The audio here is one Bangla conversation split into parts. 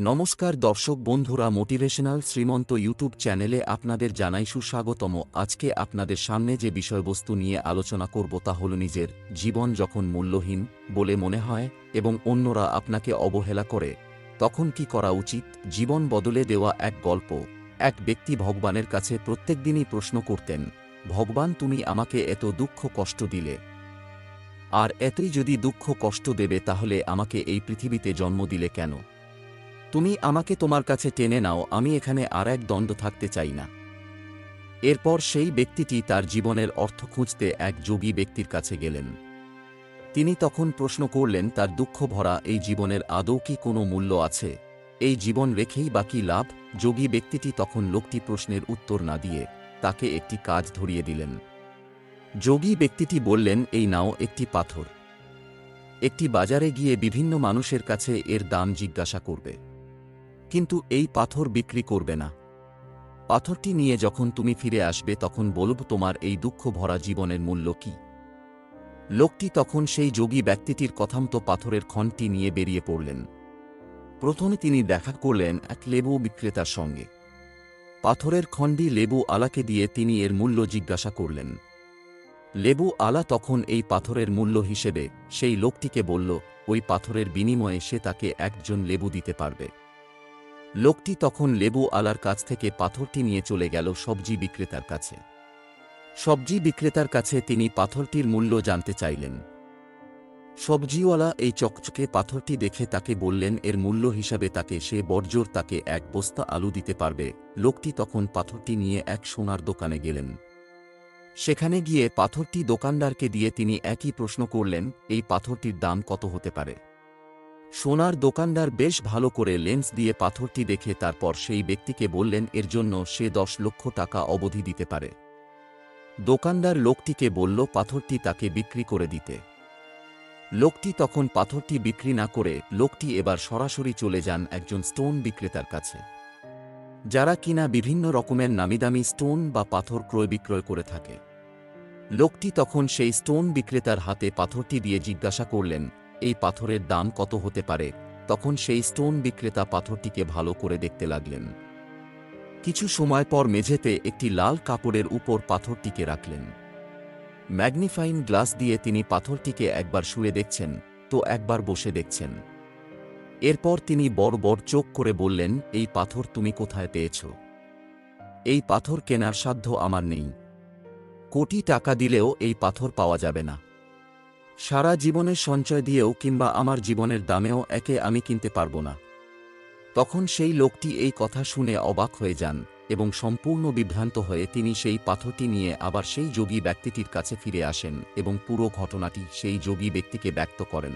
নমস্কার দর্শক বন্ধুরা মোটিভেশনাল শ্রীমন্ত ইউটিউব চ্যানেলে আপনাদের জানাই সুস্বাগতম। আজকে আপনাদের সামনে যে বিষয়বস্তু নিয়ে আলোচনা করব তা হল নিজের জীবন যখন মূল্যহীন বলে মনে হয় এবং অন্যরা আপনাকে অবহেলা করে, তখন কি করা উচিত? জীবন বদলে দেওয়া এক গল্প। এক ব্যক্তি ভগবানের কাছে প্রত্যেকদিনই প্রশ্ন করতেন, ভগবান, তুমি আমাকে এত দুঃখ কষ্ট দিলে। আর এতই যদি দুঃখ কষ্ট দেবে, তাহলে আমাকে এই পৃথিবীতে জন্ম দিলে কেন? তুমি আমাকে তোমার কাছে টেনে নাও, আমি এখানে আর এক দণ্ড থাকতে চাই না। এরপর সেই ব্যক্তিটি তার জীবনের অর্থ খুঁজতে এক যোগী ব্যক্তির কাছে গেলেন। তিনি তখন প্রশ্ন করলেন, তার দুঃখ ভরা, এই জীবনের আদৌ কি কোনো মূল্য আছে? এই জীবন রেখেই বাকি লাভ? যোগী ব্যক্তিটি তখন লোকটি প্রশ্নের উত্তর না দিয়ে তাকে একটি কাজ ধরিয়ে দিলেন। যোগী ব্যক্তিটি বললেন, এই নাও একটি পাথর। একটি বাজারে গিয়ে বিভিন্ন মানুষের কাছে এর দাম জিজ্ঞাসা করবে। কিন্তু এই পাথর বিক্রি করবে না। পাথরটি নিয়ে যখন তুমি ফিরে আসবে তখন বলব তোমার এই দুঃখ ভরা জীবনের মূল্য কি। লোকটি তখন সেই যোগী ব্যক্তিটির কথামতো পাথরের খনটি নিয়ে বেরিয়ে পড়লেন। প্রথমে তিনি দেখা করলেন এক লেবু বিক্রেতার সঙ্গে। পাথরের খণ্ডি লেবু আলাকে দিয়ে তিনি এর মূল্য জিজ্ঞাসা করলেন। লেবু আলা তখন এই পাথরের মূল্য হিসেবে সেই লোকটিকে বলল, ওই পাথরের বিনিময়ে সে তাকে একজন লেবু দিতে পারবে। লোকটি তখন লেবু আলার কাছ থেকে পাথরটি নিয়ে চলে গেল সবজি বিক্রেতার কাছে। সবজি বিক্রেতার কাছে তিনি পাথরটির মূল্য জানতে চাইলেন। সবজিওয়ালা এই চকচকে পাথরটি দেখে তাকে বললেন, এর মূল্য হিসাবে তাকে সে বর্জর তাকে এক বস্তা আলু দিতে পারবে। লোকটি তখন পাথরটি নিয়ে এক সোনার দোকানে গেলেন। সেখানে গিয়ে পাথরটি দোকানদারকে দিয়ে তিনি একই প্রশ্ন করলেন, এই পাথরটির দাম কত হতে পারে? সোনার দোকানদার বেশ ভালো করে লেন্স দিয়ে পাথরটি দেখে তারপর সেই ব্যক্তিকে বললেন, এর জন্য সে দশ লক্ষ টাকা অবধি দিতে পারে। দোকানদার লোকটিকে বলল, পাথরটি তাকে বিক্রি করে দিতে। লোকটি তখন পাথরটি বিক্রি না করে লোকটি এবার সরাসরি চলে যান একজন স্টোন বিক্রেতার কাছে। যারা কিনা বিভিন্ন রকমের নামিদামি স্টোন বা পাথর ক্রয় বিক্রয় করে থাকে। লোকটি তখন সেই স্টোন বিক্রেতার হাতে পাথরটি দিয়ে জিজ্ঞাসা করলেন এই পাথরের দাম কত হতে পারে? তখন সেই স্টোন বিক্রেতা পাথরটিকে ভালো করে দেখতে লাগলেন। কিছু সময় পর মেঝেতে একটি লাল কাপড়ের উপর পাথরটিকে রাখলেন। ম্যাগনিফাইং গ্লাস দিয়ে তিনি পাথরটিকে একবার শুয়ে দেখছেন, তো একবার বসে দেখছেন। এরপর তিনি বড় বড় চোখ করে বললেন, এই পাথর তুমি কোথায় পেয়েছ? এই পাথর কেনার সাধ্য আমার নেই। কোটি টাকা দিলেও এই পাথর পাওয়া যাবে না। সারা জীবনের সঞ্চয় দিয়েও কিংবা আমার জীবনের দামেও একে আমি কিনতে পারব না। তখন সেই লোকটি এই কথা শুনে অবাক হয়ে যান এবং সম্পূর্ণ বিভ্রান্ত হয়ে তিনি সেই পাথরটি নিয়ে আবার সেই যোগী ব্যক্তিটির কাছে ফিরে আসেন এবং পুরো ঘটনাটি সেই যোগী ব্যক্তিকে ব্যক্ত করেন।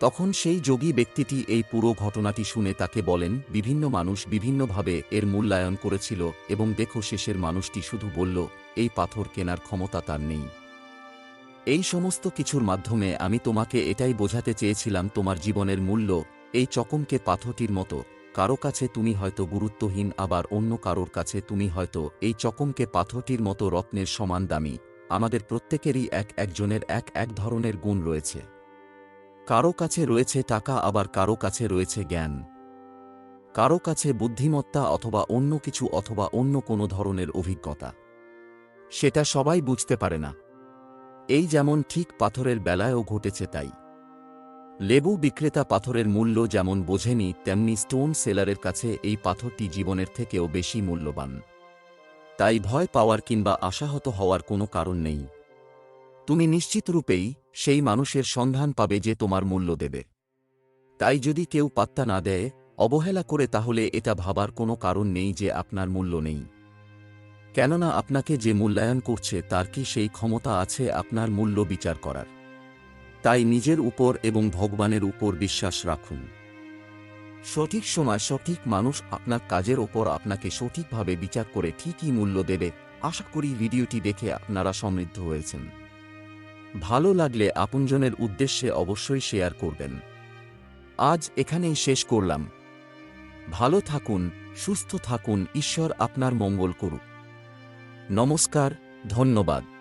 তখন সেই যোগী ব্যক্তিটি এই পুরো ঘটনাটি শুনে তাকে বলেন, বিভিন্ন মানুষ বিভিন্নভাবে এর মূল্যায়ন করেছিল এবং দেখো শেষের মানুষটি শুধু বলল, এই পাথর কেনার ক্ষমতা তার নেই এই সমস্ত কিছুর মাধ্যমে আমি তোমাকে এটাই বোঝাতে চেয়েছিলাম তোমার জীবনের মূল্য, এই চকমকে পাথরটির মতো। কারও কাছে তুমি হয়তো গুরুত্বহীন, আবার অন্য কারোর কাছে তুমি হয়তো এই চকমকে পাথরটির মতো রত্নের সমান দামি। আমাদের প্রত্যেকেরই এক একজনের এক এক ধরনের গুণ রয়েছে। কারও কাছে রয়েছে টাকা, আবার কারও কাছে রয়েছে জ্ঞান। কারও কাছে বুদ্ধিমত্তা অথবা অন্য কিছু অথবা অন্য কোনো ধরনের অভিজ্ঞতা। সেটা সবাই বুঝতে পারে না। এই যেমন ঠিক পাথরের বেলায়ও ঘটেছে তাই। লেবু বিক্রেতা পাথরের মূল্য যেমন বোঝেনি, তেমনি স্টোন সেলারের কাছে এই পাথরটি জীবনের থেকেও বেশি মূল্যবান। তাই ভয় পাওয়ার কিংবা আশাহত হওয়ার কোনো কারণ নেই। তুমি নিশ্চিত রূপেই সেই মানুষের সন্ধান পাবে যে তোমার মূল্য দেবে। তাই যদি কেউ পাত্তা না দেয়, অবহেলা করে তাহলে এটা ভাবার কোনো কারণ নেই যে আপনার মূল্য নেই। কেননা আপনাকে যে মূল্যায়ন করছে তার কি সেই ক্ষমতা আছে আপনার মূল্য বিচার করার। তাই নিজের উপর এবং ভগবানের উপর বিশ্বাস রাখুন। সঠিক সময় সঠিক মানুষ আপনার কাজের ওপর আপনাকে সঠিকভাবে বিচার করে ঠিকই মূল্য দেবে। আশা করি ভিডিওটি দেখে আপনারা সমৃদ্ধ হয়েছেন। ভালো লাগলে আপনজনের উদ্দেশ্যে অবশ্যই শেয়ার করবেন। আজ এখানেই শেষ করলাম। ভালো থাকুন, সুস্থ থাকুন, ঈশ্বর আপনার মঙ্গল করুক। নমস্কার ধন্যবাদ।